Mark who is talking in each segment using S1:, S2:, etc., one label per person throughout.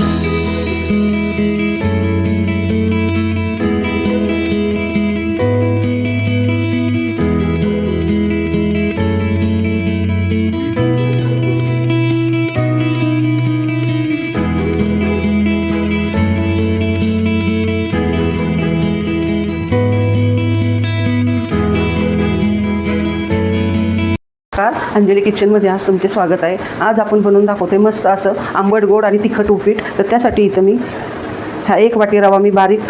S1: Thank you. Anjali किचनमध्ये आज तुमचे स्वागत आहे. आज आपण बनवून दाखवते मस्त असं आंबट गोड आणि तिखट उपीट. तर त्यासाठी इथं मी हा एक वाटी रवा मी बारीक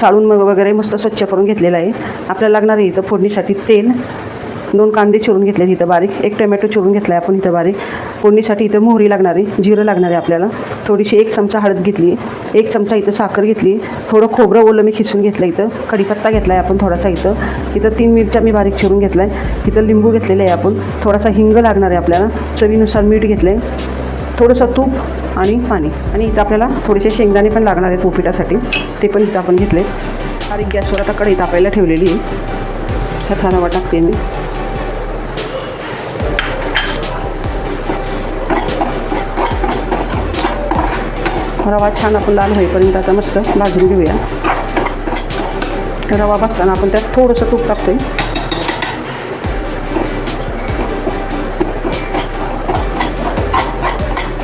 S1: चाळून मग वगैरे मस्त स्वच्छ करून घेतलेला आहे. आपल्याला लागणार आहे इथं फोडणीसाठी तेल. दोन कांदे चिरून घेतले इथं बारीक एक टोमॅटो चिरून घेतला आहे आपण इथं बारीक. फोडणीसाठी इथं मोहरी लागणार आहे जिरं लागणार आहे आपल्याला. थोडीशी एक चमचा हळद घेतली एक चमचा इथं साखर घेतली थोडं खोबरं ओलं मी खिसून घेतलं इथं. कढीपत्ता घेतला आहे आपण थोडासा इथं. इथं तीन मिरच्या मी बारीक चिरून घेतला आहे इथं लिंबू घेतलेलं आहे आपण. थोडासा हिंग लागणार आहे आपल्याला. चवीनुसार मीठ घेतलं आहे थोडंसं तूप आणि पाणी. आणि इथं आपल्याला थोडेसे शेंगदाणे पण लागणार आहेत उपीटासाठी ते पण इथं आपण घेतले. बारीक गॅसवर आता कढई तापायला ठेवलेली आहे. ह्या थारावा टाकते मी. रवा छान आपण लाल होईपर्यंत आता मस्त भाजून घेऊया. रवा भाजताना आपण त्यात थोडंसं तूप टाकतोय.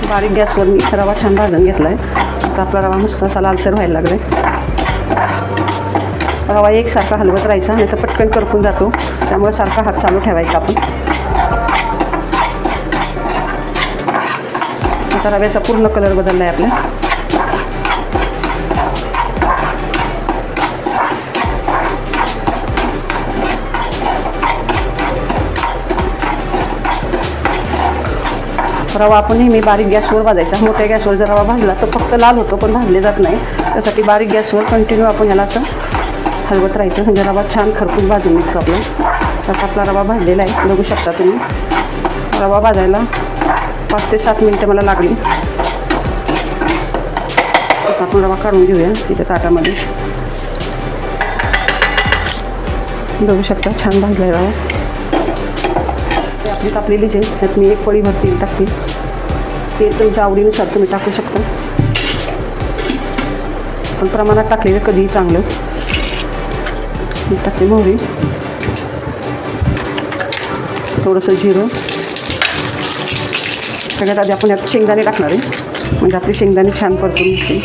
S1: बारीक गॅसवर मी रवा छान भाजून घेतला आहे आता आपला रवा मस्त असा लालसर व्हायला लागला रवा एकसारखा हलवत राहायचा नाही तर पटकन करपून जातो. त्यामुळे सारखा हात चालू ठेवायचा आपण. आता रव्याचा पूर्ण कलर बदलला आहे आपल्या रवा आपण नेहमी बारीक गॅसवर भाजायचा. मोठ्या गॅसवर जर रवा भाजला तर फक्त लाल होतो पण भाजले जात नाही. त्यासाठी बारीक गॅसवर कंटिन्यू आपण याला असं हलवत राहायचं. म्हणजे रवा छान खरपूस भाजून निघतो आपला. त्याचा आपला रवा भाजलेला आहे. बघू शकता तुम्ही. रवा भाजायला पाच ते सात मिनटं मला लागली. आता आपण रवा काढून घेऊया इथं ताटामध्ये. बघू शकता छान भाजला आहे रवा. ते आपली जे आहे त्यात मी एक पळी भर तेल टाकते तुमच्या आवडीनुसार तुम्ही टाकू शकता. पण प्रमाणात टाकलेलं कधीही चांगलं. मी टाकते मोहरी. थोडंसं जिरं. सगळ्यात आधी आपण यात शेंगदाणे टाकणार आहे. म्हणजे आपली शेंगदाणे छान परतून निघतील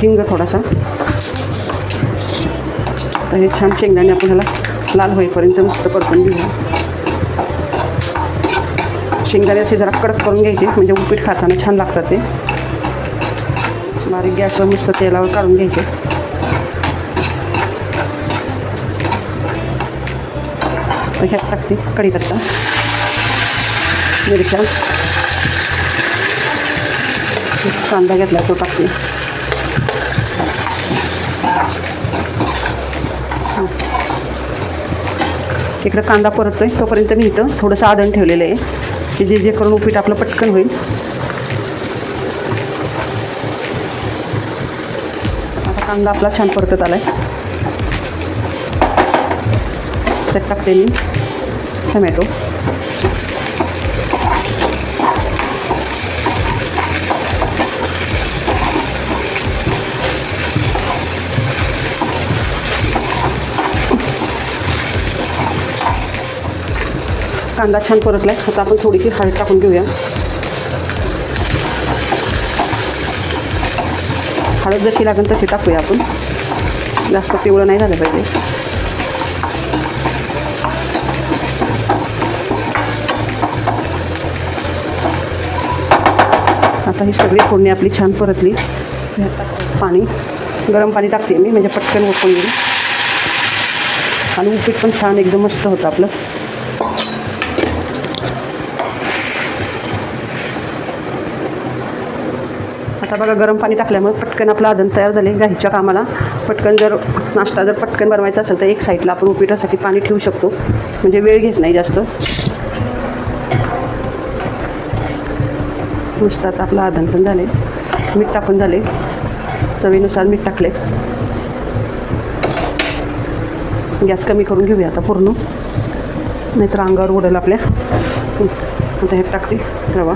S1: हिंग थोडासा. तर हे छान शेंगदाणे आपण ह्याला लाल होईपर्यंत मस्त परतून घेऊया. शेंगदाणे असे जरा कडक करून घ्यायचे म्हणजे उपीट खाताना छान लागतात ते. बारीक गॅसवर मस्त तेलावर काढून घ्यायचे. तर ह्यात टाकते कढीपत्ता मिरच्या. कांदा घेतला तो टाकते. इकडं कांदा परततोय. तोपर्यंत मी इथं थोडंसं आदण ठेवलेलं आहे की जे जे करून उपीट आपलं पटकन होईल. आता कांदा आपला छान परतत आला आहे त्यात टाकते मी टमॅटो. कांदा छान परतला आहे आता आपण थोडीशी हळद टाकून घेऊया. हळद जशी लागेल तशी टाकूया आपण. जास्त पिवळं नाही झालं पाहिजे. आता ही सगळी फोडणी आपली छान परतली. पाणी गरम पाणी टाकते मी म्हणजे पटकन ओपन येईल आणि उपीट पण छान एकदम मस्त होतं आपलं. आता बघा गरम पाणी टाकल्यामुळे पटकन आपलं आदन तयार झाले गाईच्या कामाला. पटकन जर नाश्ता जर पटकन बनवायचा असेल तर एक साईडला आपण उपीटासाठी पाणी ठेवू शकतो. म्हणजे वेळ घेत नाही जास्त. नुसतात आता आपलं आदन पण झाले. मीठ टाकून झाले. चवीनुसार मीठ टाकले. गॅस कमी करून घेऊया आता पूर्ण. नाहीतर अंगावर उडेल आपल्या. आता हे टाकते रवा.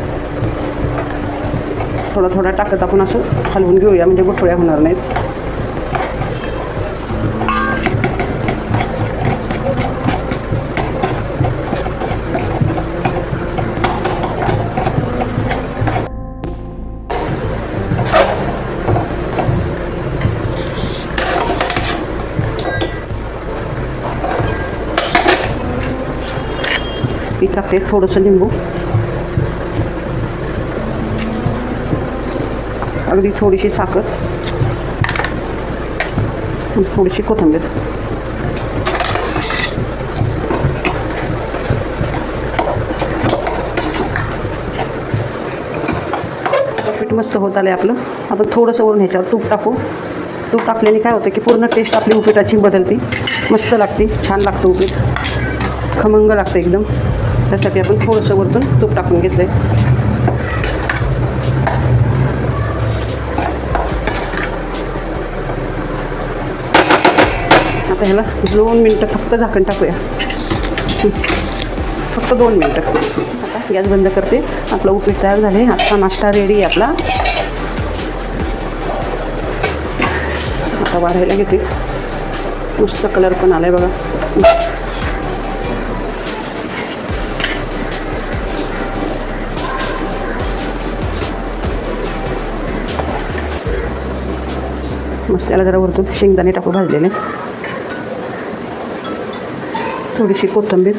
S1: थोडा थोडा टाकत आपण असं हलवून घेऊया म्हणजे गुठळ्या होणार नाहीत. टाकते थोडंसं लिंबू. अगदी थोडीशी साखर. थोडीशी कोथिंबीर. पीठ मस्त होत आलं आपलं. आपण थोडंसं वरून ह्याच्यावर तूप टाकू. तूप टाकल्याने काय होतं की पूर्ण टेस्ट आपली उपीटाची बदलती. मस्त लागते. छान लागतं उपीट. खमंग लागतं एकदम. त्यासाठी आपण थोडंसं वरतून तूप टाकून घेतलं आहे आता ह्याला दोन मिनटं फक्त झाकण टाकूया. फक्त दोन मिनटं. आता गॅस बंद करते. आपलं उपीट तयार झाले. आता नाश्ता रेडी आहे आपला. आता वाढायला घेते. मस्त कलर पण आला आहे बघा. मस्त त्याला जरा वरतून शेंगदाणे टाकू भाजलेले. थोडीशी कोथिंबीर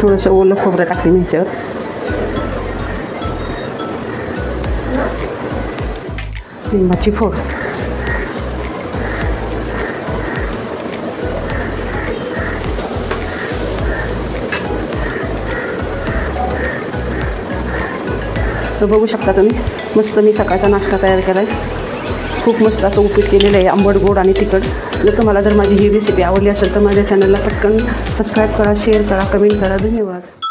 S1: थोडंसं ओलं खोबरं टाकते मी ह्याच्यावर लिंबाची फोड तर बघू शकता तुम्ही. मस्त मी सकाळचा नाश्ता तयार केला आहे खूप मस्त असं उपीट केलेलं आहे आंबट गोड आणि तिखट. जर तुम्हाला जर माझी ही रेसिपी आवडली असेल तर माझ्या चॅनलला पटकन सबस्क्राईब करा शेअर करा कमेंट करा. धन्यवाद.